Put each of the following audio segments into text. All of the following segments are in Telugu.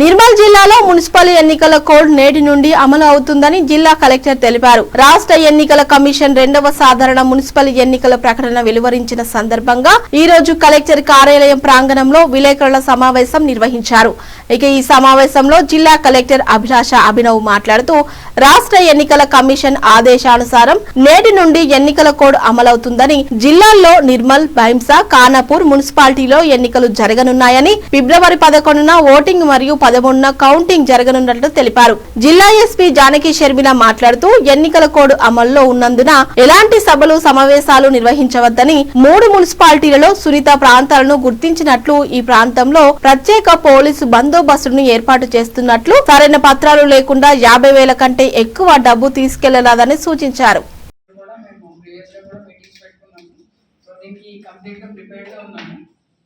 నిర్మల్ జిల్లాలో మున్సిపల్ ఎన్నికల కోడ్ నేటి నుండి అమలు అవుతుందని జిల్లా కలెక్టర్ తెలిపారు. రాష్ట్ర ఎన్నికల కమిషన్ రెండవ సాధారణ మున్సిపల్ ఎన్నికల ప్రకటన వెలువరించిన సందర్భంగా ఈ రోజు కలెక్టర్ కార్యాలయం ప్రాంగణంలో విలేకరుల సమావేశం నిర్వహించారు. ఇక ఈ సమావేశంలో జిల్లా కలెక్టర్ అభిలాష అభినవ్ మాట్లాడుతూ రాష్ట్ర ఎన్నికల కమిషన్ ఆదేశానుసారం నేటి నుండి ఎన్నికల కోడ్ అమలవుతుందని జిల్లాల్లో నిర్మల్ భైంసా కానాపూర్ మున్సిపాలిటీలో ఎన్నికలు జరగనున్నాయని ఫిబ్రవరి పదకొండున ఓటింగ్ మరియు పదమూడున కౌంటింగ్ జరగనున్నట్లు తెలిపారు. జిల్లా ఎస్పీ జానకి షర్మిల మాట్లాడుతూ ఎన్నికల కోడ్ అమల్లో ఉన్నందున ఎలాంటి సభలు సమావేశాలు నిర్వహించవద్దని మూడు మున్సిపాలిటీలలో సునీత ప్రాంతాలను గుర్తించినట్లు ఈ ప్రాంతంలో ప్రత్యేక పోలీసు బస్సులను ఏర్పాటు చేస్తున్నట్లు సరైన పత్రాలు లేకుండా యాభై వేల కంటే ఎక్కువ డబ్బు తీసుకెళ్ళరాదని సూచించారు. కూడా సో దీనికి ఉన్నాము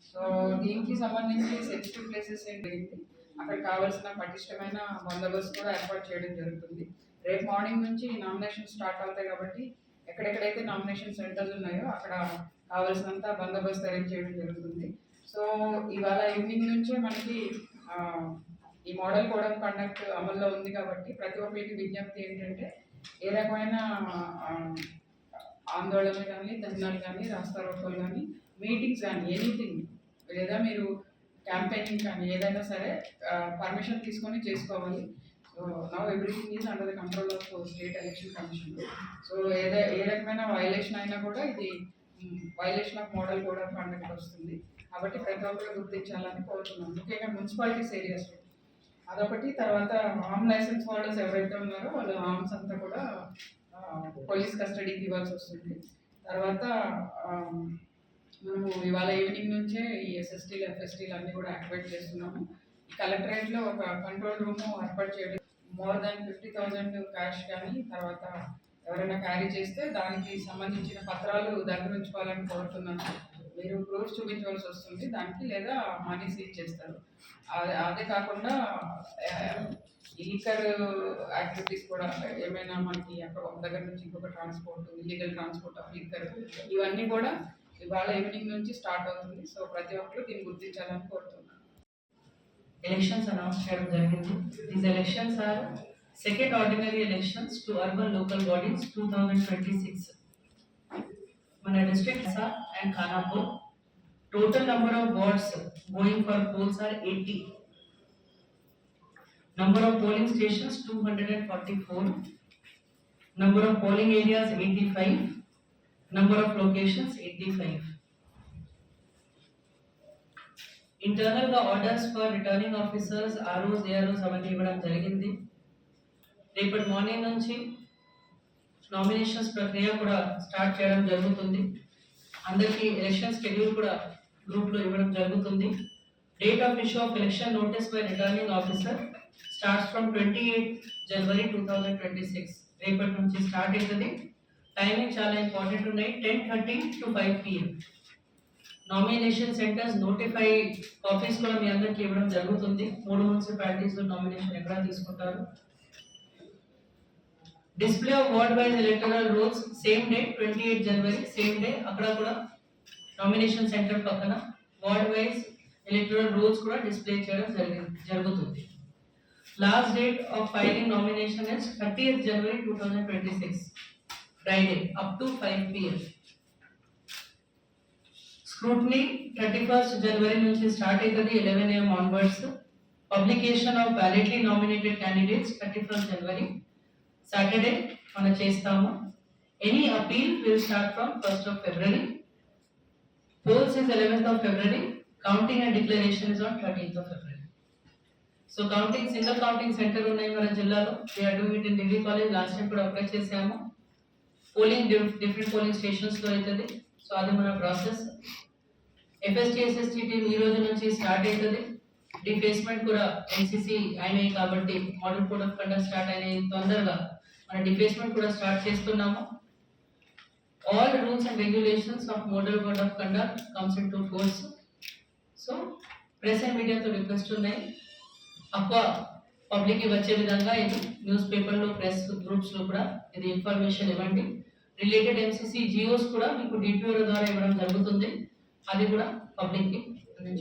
సో దీనికి సంబంధించి సెన్సిటివ్ ప్లేసెస్ ఏంటి అక్కడ కావాల్సిన పటిష్టమైన బందోబస్తు కూడా ఏర్పాటు చేయడం జరుగుతుంది రేపు మార్నింగ్ నుంచి నామినేషన్ స్టార్ట్ అవుతాయి కాబట్టి ఎక్కడెక్కడైతే నామినేషన్ సెంటర్స్ ఉన్నాయో అక్కడ కావాల్సినంత బందోబస్తు అరేంజ్ చేయడం జరుగుతుంది సో ఇవాళ ఈవినింగ్ నుంచే మనకి ఈ మోడల్ కోడ్ ఆఫ్ కండక్ట్ అమల్లో ఉంది కాబట్టి ప్రతి ఒక్కరికి విజ్ఞప్తి ఏంటంటే ఏ రకమైన ఆందోళన కానీ ధర్నాలు కానీ రాస్తారోకోలు కానీ మీటింగ్స్ కానీ ఎనీథింగ్ లేదా మీరు క్యాంపెయినింగ్ కానీ ఏదైనా సరే పర్మిషన్ తీసుకొని చేసుకోవాలి. So now everything is under the control of state election commission. So ఏదే ఏ రకమైన వైలేషన్ అయినా కూడా ఇది violation of model code of conduct వస్తుంది. కాబట్టి పెద్దవాళ్ళు గుర్తించాలని కోరుతున్నాను. ముఖ్యంగా మున్సిపాలిటీస్ ఏరియాస్లో. అదొకటి. తర్వాత ఆమ్ లైసెన్స్ హోల్డర్స్ ఎవరైతే ఉన్నారో వాళ్ళు ఆర్మ్స్ అంతా కూడా పోలీస్ కస్టడీకి ఇవ్వాల్సి వస్తుంది. తర్వాత మనము ఇవాళ ఈవినింగ్ నుంచే ఈ ఎస్ఎస్టీలు ఎఫ్ఎస్టీలు అన్నీ కూడా యాక్టివేట్ చేస్తున్నాము. కలెక్టరేట్లో ఒక కంట్రోల్ రూమ్ ఏర్పాటు చేయడం more than fifty thousand cash కానీ తర్వాత ఎవరైనా క్యారీ చేస్తే దానికి సంబంధించిన పత్రాలు దగ్గర ఉంచుకోవాలని కోరుతున్నాను. మీరు క్రోర్స్ చూపించవలసి వస్తుంది. దానికి లేదా మనీ సీజ్ చేస్తారు. అదే అదే కాకుండా లీకర్ యాక్టివిటీస్ కూడా ఏమైనా మనకి అక్కడ ఒక దగ్గర నుంచి ఇంకొక transport illegal transport of liquor ఇవన్నీ కూడా ఇవాళ ఈవినింగ్ నుంచి స్టార్ట్ అవుతుంది. సో ప్రతి ఒక్కరు దీన్ని గుర్తించాలని కోరుతున్నాను. ఎలక్షన్స్ అనౌన్స్ చేయడం జరిగింది. These elections are second ordinary elections to urban local bodies two thousand twenty six district district and Khanapur total number of wards going for polls are eighty number of polling stations 244 number of polling areas 85 number of locations 85 ఇంటర్నల్గా orders for returning officers ROs AROs అవన్నీ ఇవ్వడం జరిగింది రేపటి మార్నింగ్ నుంచి నామినేషన్స్ ప్రక్రియ కూడా స్టార్ట్ చేయడం జరుగుతుంది. అందరికీ ఎలక్షన్ షెడ్యూల్ కూడా గ్రూప్లో ఇవ్వడం జరుగుతుంది. Date of issue of election notice by returning officer starts from twenty eight January two thousand twenty six రేపటి నుంచి స్టార్ట్ అవుతుంది. టైమింగ్ చాలా ఇంపార్టెంట్ ఉన్నాయి. Ten thirty to five PM nomination centres notify copies కూడా మీ అందరికీ ఇవ్వడం జరుగుతుంది. మూడు మున్సిపాలిటీస్ నామినేషన్ ఎక్కడ తీసుకుంటారు. Display of ward wise electoral rules same day twenty eight January same day అక్కడ కూడా నామినేషన్ సెంటర్ పక్కన వార్డ్ వైజ్ ఎలక్టరల్ రూల్స్ కూడా డిస్ప్లే చేయడం జరిగి జరుగుతుంది. Last date of filing nomination is thirty January two thousand twenty six Friday up to five PM scrutiny thirty first January నుంచి స్టార్ట్ అవుతుంది eleven AM onwards publication of validly nominated candidates thirty first January Saturday మనం చేస్తాము. Any appeal will start from first of February polls is eleventh of February counting and declaration is on thirteenth of February so counting single counting centre ఉన్నాయి మన జిల్లాలో. We are do it in degree college last time కూడా అప్లై చేసాము పోలింగ్ డిఫరెంట్ పోలింగ్ స్టేషన్స్లో అవుతుంది సో అది మన ప్రాసెస్ ఎఫ్ఎస్టీఎస్ఎస్టీ ఈ రోజు నుంచి స్టార్ట్ అవుతుంది డిఫేస్మెంట్ కూడా ఎన్సీసీ అయినాయి కాబట్టి model code of conduct start అయినాయి. తొందరగా మన డిఫేస్మెంట్ కూడా స్టార్ట్ చేస్తున్నాము. All rules and regulations of model code of conduct comes in to force so press and మీడియాతో రిక్వెస్ట్ ఉన్నాయి అక్వ పబ్లిక్కి వచ్చే విధంగా ఇది న్యూస్ పేపర్లో ప్రెస్ గ్రూప్స్లో కూడా ఇది ఇన్ఫర్మేషన్ ఇవ్వండి. రిలేటెడ్ ఎంసీసీ జియోస్ కూడా మీకు డిపిఓ ద్వారా ఇవ్వడం జరుగుతుంది. అది కూడా పబ్లిక్కి